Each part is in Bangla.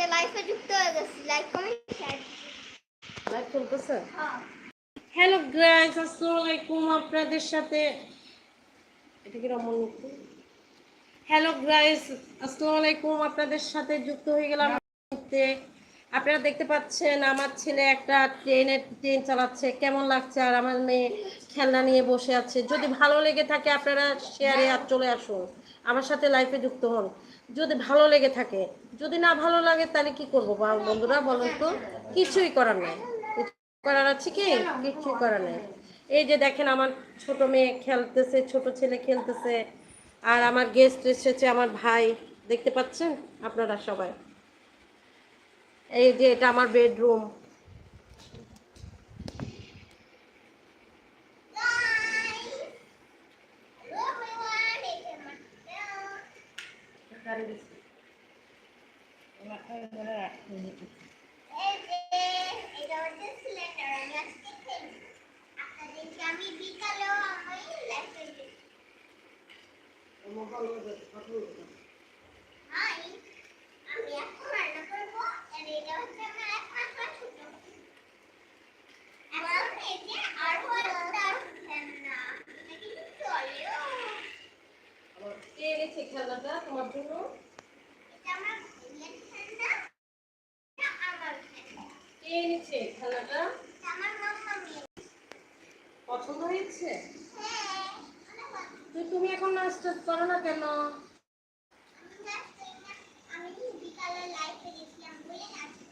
যে লাইফে যুক্ত হয়ে গেছি লাইক কমেন্ট শেয়ার লাইভ চলতেছে হ্যাঁ। হ্যালো গাইস আসসালামু আলাইকুম আপনাদের সাথে। এটা কি রমন মুক্তি? হ্যালো গাইস আসসালামু আলাইকুম আপনাদের সাথে যুক্ত হয়ে গেলাম। আপনারা দেখতে পাচ্ছেন আমার ছেলে একটা ট্রেনে ট্রেন চালাচ্ছে। কেমন লাগছে? আর আমার মেয়ে খেলনা নিয়ে বসে আছে। যদি ভালো লেগে থাকে আপনারা শেয়ারে আর চলে আসুন। আমার সাথে লাইফে যুক্ত হন। যদি ভালো লেগে থাকে। যদি না ভালো লাগে, তাহলে কি করব? বন্ধুরা বলুন তো, কিছুই করার নাই। করার আছে কি? কিছুই করার নাই। এই যে দেখেন, আমার ছোট মেয়ে খেলতেছে, ছোট ছেলে খেলতেছে, আর আমার গেস্ট এসেছে আমার ভাই। দেখতে পাচ্ছেন আপনারা সবাই? এই যে এটা আমার বেডরুম হ্যালো এভরিওয়ান এটা মাত্র এই যে এটা হচ্ছে সিলিন্ডার আমি আজকে খেলব আপনাদেরকে আমি বিকালেও আমি লাইফে হাই আমি এখন রান্না করব আর এটা হচ্ছে আমার একমাত্র ছোট এখন এই যে আর একটা খেলনা এটা কিন্তু চলেও এনেছে খেলনাটা তোমার জন্য? কে এনেছে খেলনাটা? পছন্দ হয়েছে? হ্যাঁ তো তুমি এখন নাচটা করো না কেন আমি নাচতে না আমি বিকালে লাইফে গেছিলাম বলে নাচতে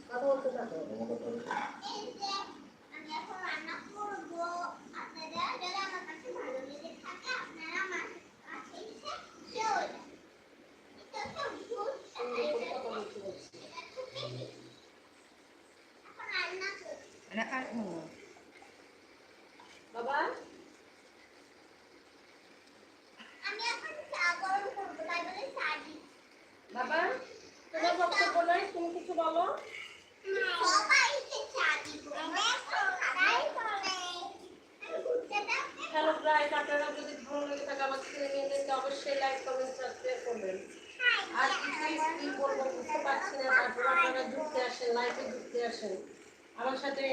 কথা বলতে থাকো এই যে আমি এখন রান্না করব আপনারা যদি আমার কাছে ভালো লেগে থাকে আপনারা আমার কাছে এসে চলে যান। এটা তো ভুল এটা কথা বলতে বলছি এটা তো পেটি। এখন রান্না করব বাবা আমি এখন চা গরম করব তাই বলে চা দিচ্ছি বাবা তোমার বক্তব্য নাই তুমি কিছু বলো সবাইকে চা দিব হ্যালো গাইস আপনারা যদি ভালো লেগে থাকে আমার ছেলে মেয়েদেরকে অবশ্যই লাইক কমেন্ট সাবস্ক্রাইব করবেন আর কি বলব বুঝতে পারছি না তারপর আপনারা যুক্তে আসেন লাইভে যুক্তে আসেন আমার সাথে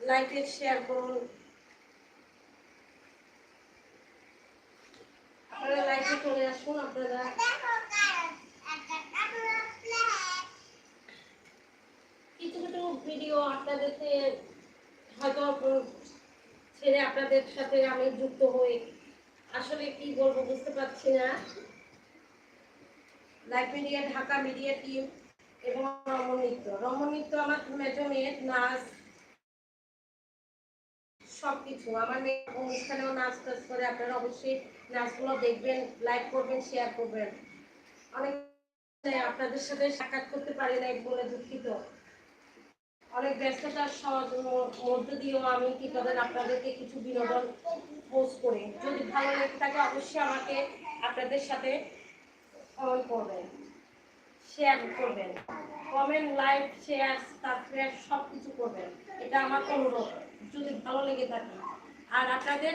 লাইভে শেয়ার করুন। আপনারা লাইভে চলে আসুন, আপনারা কিছু কিছু ভিডিও আপনাদেরকে হয়তো ছেড়ে আপনাদের সাথে আমি যুক্ত হই। আসলে কি বলব বুঝতে পারছি না। Life media Dhaka media team এবং রমন নৃত্য রমন নৃত্য আমার মেয়ের নাচ, সবকিছু। আমার মেয়ে অনুষ্ঠানেও নাচ টাচ করে, আপনারা অবশ্যই নাচগুলো দেখবেন, লাইক করবেন শেয়ার করবেন। অনেক আপনাদের সাথে সাক্ষাৎ করতে পারি নাই বলে দুঃখিত। অনেক ব্যস্ততার মধ্য দিয়েও আমি কি করেন, আপনাদেরকে কিছু বিনোদন পোস্ট করি। যদি ভালো লেগে থাকে, অবশ্যই আমাকে আপনাদের সাথে কমেন্ট করবেন। শেয়ার করবেন। কমেন্ট লাইক শেয়ার সাবস্ক্রাইব সব কিছু করবেন। এটা আমার অনুরোধ, যদি ভালো লেগে থাকে। আর আপনাদের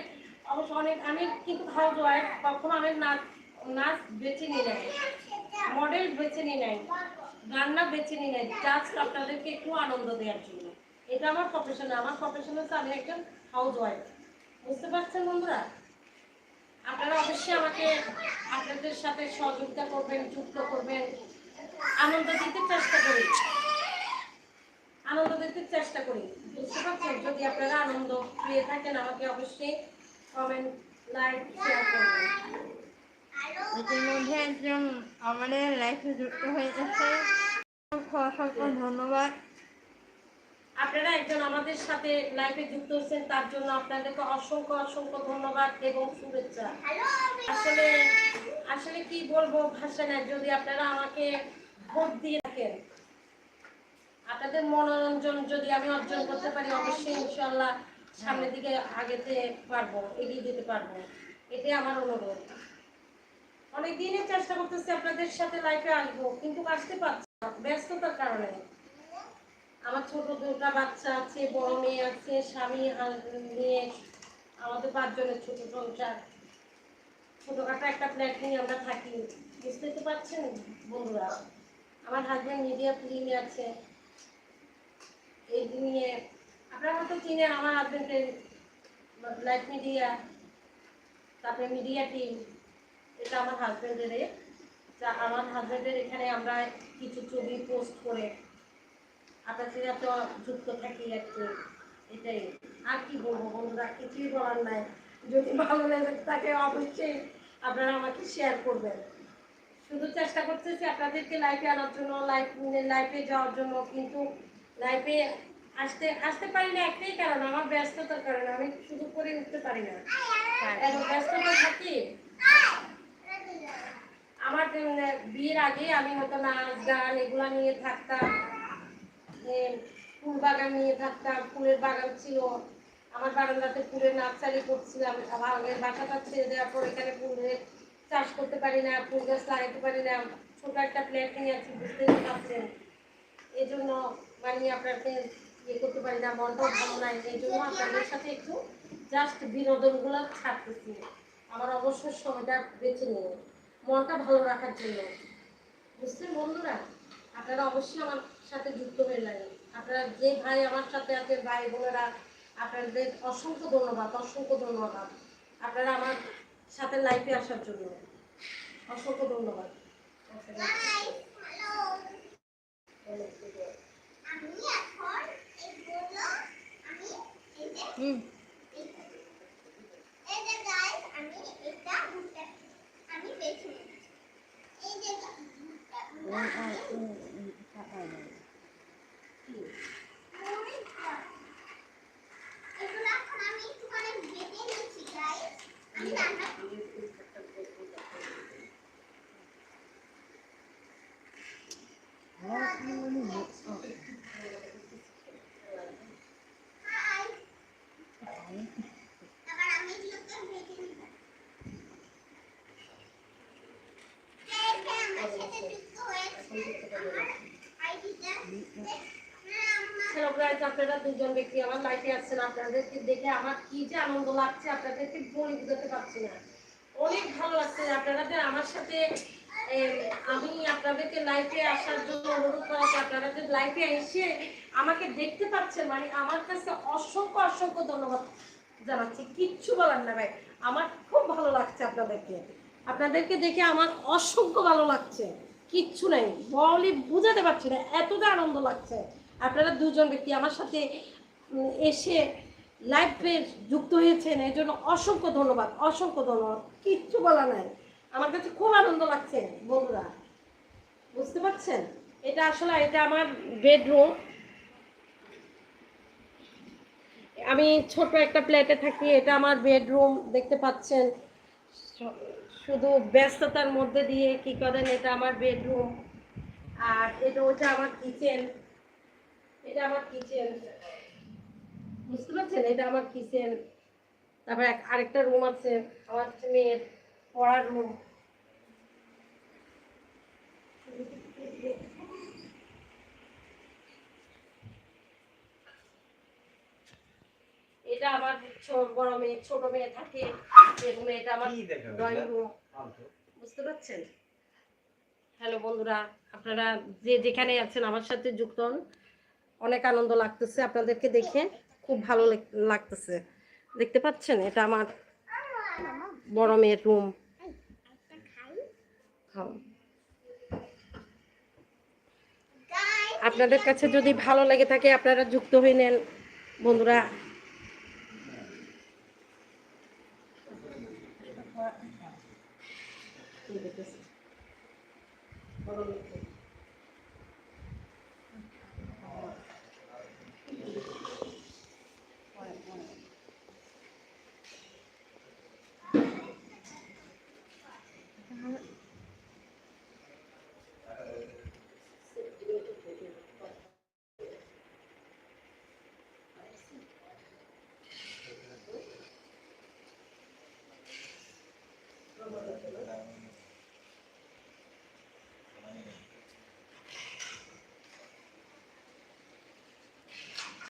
অবশ্য অনেক, আমি কিন্তু হাউস ওয়াইফ কখনো আমি নাচ নাচ বেছে নিই নাই। মডেল বেছে নিই নাই রান্না বেছে নিই নাই জাস্ট আপনাদেরকে একটু আনন্দ দেওয়ার জন্য। এটা আমার প্রফেশন আমার প্রফেশন হচ্ছে আমি একজন হাউস ওয়াইফ বুঝতে পারছেন বন্ধুরা? আপনারা অবশ্যই আমাকে আপনাদের সাথে সহযোগিতা করবেন, যুক্ত করবেন। আনন্দ দিতে চেষ্টা করি। আনন্দ দিতে চেষ্টা করি। বুঝতে পারছেন? যদি আপনারা আনন্দ পেয়ে থাকেন আমাকে অবশ্যই কমেন্ট লাইক শেয়ার করবেন। ইতিমধ্যে একজন আমাদের লাইফে যুক্ত হয়ে গেছে। অসংখ্য ধন্যবাদ। আপনারা একজন আমাদের সাথে লাইভে যুক্ত হচ্ছেন তার জন্য আপনাদেরকে অসংখ্য অসংখ্য ধন্যবাদ এবং শুভেচ্ছা। আসলে আসলে কি বলব ভাষা যদি আপনারা আমাকে ভোট দিয়ে থাকেন আপনাদের মনোরঞ্জন যদি আমি অর্জন করতে পারি, অবশ্যই ইনশাল্লাহ সামনের দিকে আগেতে পারব, এগিয়ে যেতে পারব। এটাই আমার অনুরোধ। অনেক দিনের চেষ্টা করতেছি আপনাদের সাথে লাইফে আসব, কিন্তু আসতে পারছি না, ব্যস্ততার কারণে। আমার ছোট দুটা বাচ্চা আছে, বড় মেয়ে আছে, স্বামী নিয়ে আমাদের পাঁচজনের ছোট সংসার। ছোটখাটো একটা ফ্ল্যাট নিয়ে আমরা থাকি। বুঝতে তো পারছেন বন্ধুরা। আমার হাজব্যান্ড মিডিয়া ফিল্মে আছে। এই নিয়ে আপনারা হয়তো চিনেন আমার হাজব্যান্ডের লাইফ মিডিয়া তারপরে মিডিয়া টিম এটা আমার হাজব্যান্ডের তা আমার হাজব্যান্ডের এখানে আমরা কিছু ছবি পোস্ট করে আপনাদের সাথে যুক্ত থাকি আর কি এটাই। আর কি বলব বন্ধুরা, কিছুই বলার নাই। যদি ভালো লেগে থাকে অবশ্যই আপনারা আমাকে শেয়ার করবেন। শুধু চেষ্টা করতেছি আপনাদেরকে লাইফে আনার জন্য লাইফ লাইফে যাওয়ার জন্য, কিন্তু লাইফে আসতে আসতে পারি না একটাই কারণ, আমার ব্যস্ততার কারণে আমি শুধু করে উঠতে পারি না। এত ব্যস্ততা থাকি। আমার বিয়ের আগে আমি হয়তো নাচ গান এগুলা নিয়ে থাকতাম। ফুল বাগান নিয়ে থাকতাম, ফুলের বাগান ছিল। আমার বারান্দাতে ফুলের নার্সারি করছিলাম আগের বাসাটা ছেড়ে দেওয়ার পর এখানে ফুলের চাষ করতে পারি না, ফুল গাছ লাগাতে পারি না, ছোট একটা প্লেট নিয়ে আছি বুঝতে পারছেন। এই জন্য মানে আপনাকে ইয়ে করতে পারি না মনটাও ভালো নাই, এই জন্য আপনাদের সাথে একটু জাস্ট বিনোদনগুলো ছাড়তেছি। আমার অবসর সময়টা বেছে নিয়ে, মনটা ভালো রাখার জন্য। বুঝছেন বন্ধুরা? আপনারা অবশ্যই আমার সাথে যুক্ত হয়ে লাগেন আপনারা যে ভাই আমার সাথে আছে ভাই বোনেরা, আপনাদের অসংখ্য ধন্যবাদ অসংখ্য ধন্যবাদ। আপনারা আমার সাথে লাইফে আসার জন্য অসংখ্য ধন্যবাদ হুম এই যে গাইস আমি এটা ভুট্টা আমি বেছে নিয়েছি এই যে ভুট্টা এগুলো এখন আমি একটুখানি ভেজে নিচ্ছি গাইস আমি রান্না হাই এবার আমি এগুলোকে ভেজে নিব কে কে আমার সাথে যুক্ত হয়েছে আমার আইডিটা হ্যালো গাইজ আপনারা দুজন ব্যক্তি আমার লাইফে আসছেন, আপনাদেরকে দেখে আমার কি যে আনন্দ লাগছে, আপনাদেরকে বলে বুঝাতে পারছি না। অনেক ভালো লাগছে, আপনারা যে আমার সাথে আমি আপনাদেরকে লাইফে আসার জন্য অনুরোধ করাচ্ছি, আপনারা যে লাইফে এসে আমাকে দেখতে পাচ্ছেন মানে আমার কাছে অসংখ্য অসংখ্য ধন্যবাদ জানাচ্ছি। কিচ্ছু বলার না ভাই, আমার খুব ভালো লাগছে আপনাদেরকে। আপনাদেরকে দেখে আমার অসংখ্য ভালো লাগছে। কিচ্ছু নেই, বলি বুঝাতে পারছি না, এতটা আনন্দ লাগছে। আপনারা দুজন ব্যক্তি আমার সাথে এসে লাইভে যুক্ত হয়েছেন এই জন্য অসংখ্য ধন্যবাদ অসংখ্য ধন্যবাদ। কিচ্ছু বলা নাই। আমার কাছে খুব আনন্দ লাগছে, বন্ধুরা। বুঝতে পারছেন? এটা আসলে, এটা আমার বেডরুম আমি ছোট একটা প্লেটে থাকি, এটা আমার বেডরুম দেখতে পাচ্ছেন। শুধু ব্যস্ততার মধ্যে দিয়ে কি করেন, এটা আমার বেডরুম আর এটা ওটা আমার কিচেন এটা আমার কিচেন। বুঝতে পারছেন? এটা আমার কিচেন। তারপর আরেকটা রুম আছে। আমার মেয়ের পড়ার রুম এটা আমার বড় মেয়ে ছোট মেয়ে থাকে। এরকম এটা আমার ড্রয়িং রুম বুঝতে পারছেন? হ্যালো বন্ধুরা আপনারা যে যেখানে আছেন আমার সাথে যুক্ত হন। অনেক আনন্দ লাগতেছে। আপনাদেরকে দেখে খুব ভালো লাগতেছে। দেখতে পাচ্ছেন? এটা আমার বড় মেয়ের রুম আপনাদের কাছে যদি ভালো লেগে থাকে, আপনারা যুক্ত হয়ে নেন। বন্ধুরা,